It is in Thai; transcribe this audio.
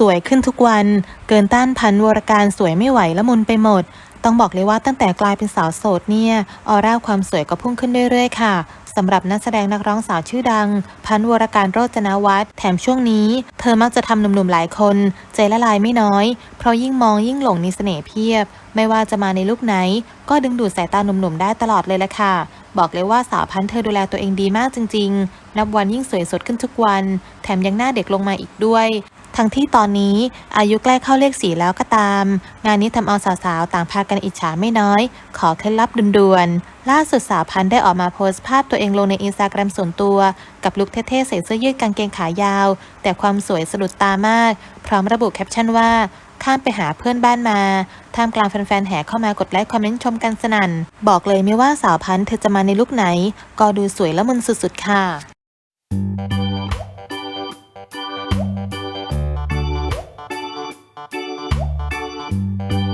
สวยขึ้นทุกวัน เกินต้านพันวรการสวยไม่ไหวละมุนไปหมด ต้องบอกเลยว่าตั้งแต่กลายเป็นสาวโสดเนี่ย ออร่าความสวยก็พุ่งขึ้นเรื่อยๆค่ะสำหรับนักแสดงนักร้องสาวชื่อดัง พันวรการโรจนวัฒน์แถมช่วงนี้ เธอมักจะทำหนุ่มๆหลายคน ใจละลายไม่น้อย เพราะยิ่งมองยิ่งหลงในเสน่ห์เพียบ ไม่ว่าจะมาในลุคไหน ก็ดึงดูดสายตาหนุ่มๆได้ตลอดเลยละค่ะ บอกเลยว่าสาวพันเธอดูแลตัวเองดีมากจริง ๆ นับวันยิ่งสวยสดขึ้นทุกวัน แถมยังหน้าเด็กลงมาอีกด้วย ทั้งที่ตอนนี้อายุใกล้เข้าเลขสีแล้วก็ตาม งานนี้ทำเอาสาวๆ ต่างพากันอิจฉาไม่น้อย ขอเคล็ดลับด่วนๆ ล่าสุดสาวพันธ์ได้ออกมาโพสต์ภาพตัวเองลงในอินสตาแกรมส่วนตัว กับลุคเท่ๆ ใส่เสื้อยืดกางเกงขายาว แต่ความสวยสะดุดตามาก พร้อมระบุแคปชั่นว่าข้ามไปหาเพื่อนบ้านมา ท่ามกลางแฟนๆ แห่เข้ามากดไลค์คอมเมนต์ชมกันสนั่น บอกเลยไม่ว่าสาวพันธ์เธอจะมาในลุคไหน ก็ดูสวยและมุนสุดๆ ค่ะ Música